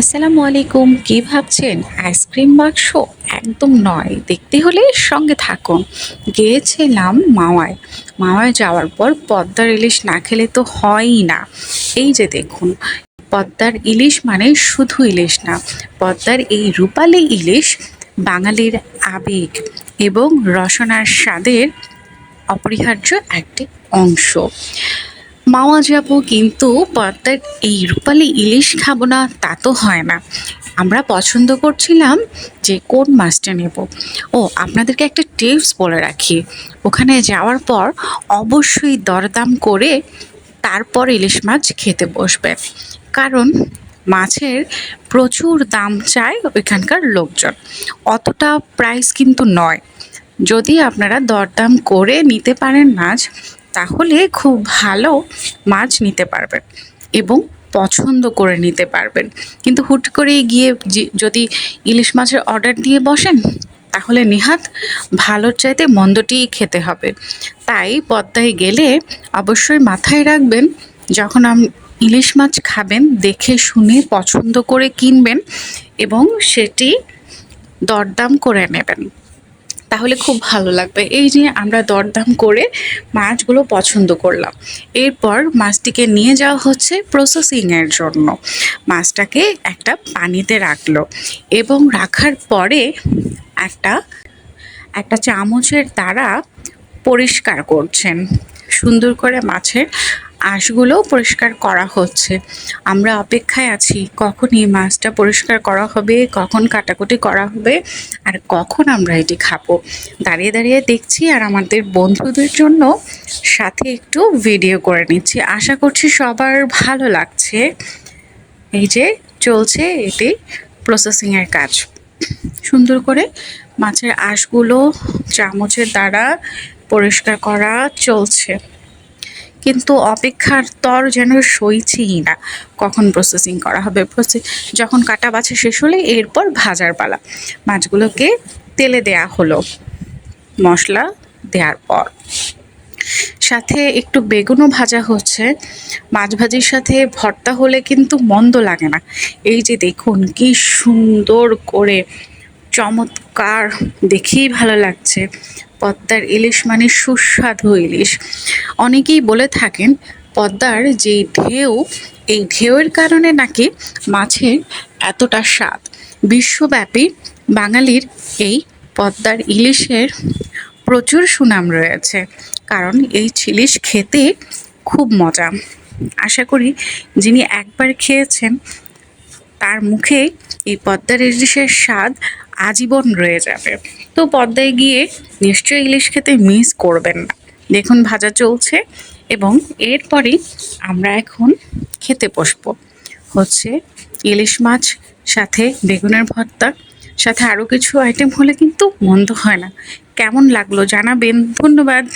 আসসালামু আলাইকুম, কি ভাবছেন? আইসক্রিম বাক্স একদম নয়। দেখতে হলে সঙ্গে থাকুন। গিয়েছিলাম মাওয়ায়। মাওয়ায় যাওয়ার পর পদ্মার ইলিশ না খেলে তো হয়ই না। এই যে দেখুন, পদ্মার ইলিশ মানে শুধু ইলিশ না, পদ্মার এই রূপালী ইলিশ বাঙালির আবেগ এবং রসনার স্বাদের অপরিহার্য একটি অংশ। মাওয়া যাব কিন্তু পদ্মার এই রূপালী ইলিশ খাব না, তা তো হয় না। আমরা পছন্দ করছিলাম যে কোন মাছটা নেব। ও, আপনাদেরকে একটা টিপস বলে রাখি। ওখানে যাওয়ার পর অবশ্যই দরদাম করে তারপর ইলিশ মাছ খেতে বসবে। কারণ মাছের প্রচুর দাম চায় ওইখানকার লোকজন। অতটা প্রাইস কিন্তু নয়। যদি আপনারা দরদাম করে নিতে পারেন মাছ তাহলে খুব ভালো মাছ নিতে পারবেন এবং পছন্দ করে নিতে পারবেন। কিন্তু হুট করে গিয়ে যদি ইলিশ মাছের অর্ডার দিয়ে বসেন, তাহলে নিহাত ভালোর চাইতে মন্দটিই খেতে হবে। তাই পদ্মায় গেলে অবশ্যই মাথায় রাখবেন, যখন আম- ইলিশ মাছ খাবেন, দেখে শুনে পছন্দ করে কিনবেন এবং সেটি দরদাম করে নেবেন। তাহলে খুব ভালো লাগবে। এই যে আমরা দরদাম করে মাছগুলো পছন্দ করলাম। এরপর মাছটিকে নিয়ে যাওয়া হচ্ছে প্রসেসিংয়ের জন্য। মাছটাকে একটা পানিতে রাখল এবং রাখার পরে একটা একটা চামচের দ্বারা পরিষ্কার করছেন। সুন্দর করে মাছের আঁশগুলোও পরিষ্কার করা হচ্ছে। আমরা অপেক্ষায় আছি, কখন এই মাছটা পরিষ্কার করা হবে, কখন কাটাকুটি করা হবে, আর কখন আমরা এটি খাব। দাঁড়িয়ে দাঁড়িয়ে দেখছি আর আমাদের বন্ধুদের জন্য সাথে একটু ভিডিও করে নিচ্ছি। আশা করছি সবার ভালো লাগছে। এই যে চলছে এটি প্রসেসিংয়ের কাজ। সুন্দর করে মাছের আঁশগুলো চামচের দ্বারা পরিষ্কার করা চলছে। কিন্তু অপেক্ষার তর যেন সইছেই না। কখন প্রসেসিং করা হবে? যখন কাটা বাছা শেষ হলে এরপর ভাজার পালা। মাছগুলোকে তেলে দেয়া হলো। মশলা দেওয়ার পর। সাথে একটু বেগুনও ভাজা হচ্ছে। মাছ ভাজির সাথে ভর্তা হলে কিন্তু মন্দ লাগে না। এই যে দেখুন, কি সুন্দর করে চমৎকার, দেখেই ভালো লাগছে। পদ্মার ইলিশ মানে সুস্বাদু ইলিশ। অনেকেই বলে থাকেন, পদ্মার যে ঢেউ, এই ঢেউয়ের কারণে নাকি মাছের এতটা স্বাদ। বিশ্বব্যাপী বাঙালির এই পদ্মার ইলিশের প্রচুর সুনাম রয়েছে, কারণ এই ইলিশ খেতে খুব মজা। আশা করি যিনি একবার খেয়েছেন, তার মুখে এই পদ্মার ইলিশের স্বাদ আজীবন রয়ে যাবে। তো পদ্মায় গিয়ে নিশ্চয়ই ইলিশ খেতে মিস করবেন না। দেখুন ভাজা চলছে এবং এরপরে আমরা এখন খেতে বসবো। হচ্ছে ইলিশ মাছ, সাথে বেগুনের ভর্তা, সাথে আরও কিছু আইটেম হলে কিন্তু মন্দ হয় না। কেমন লাগল জানাবেন। ধন্যবাদ।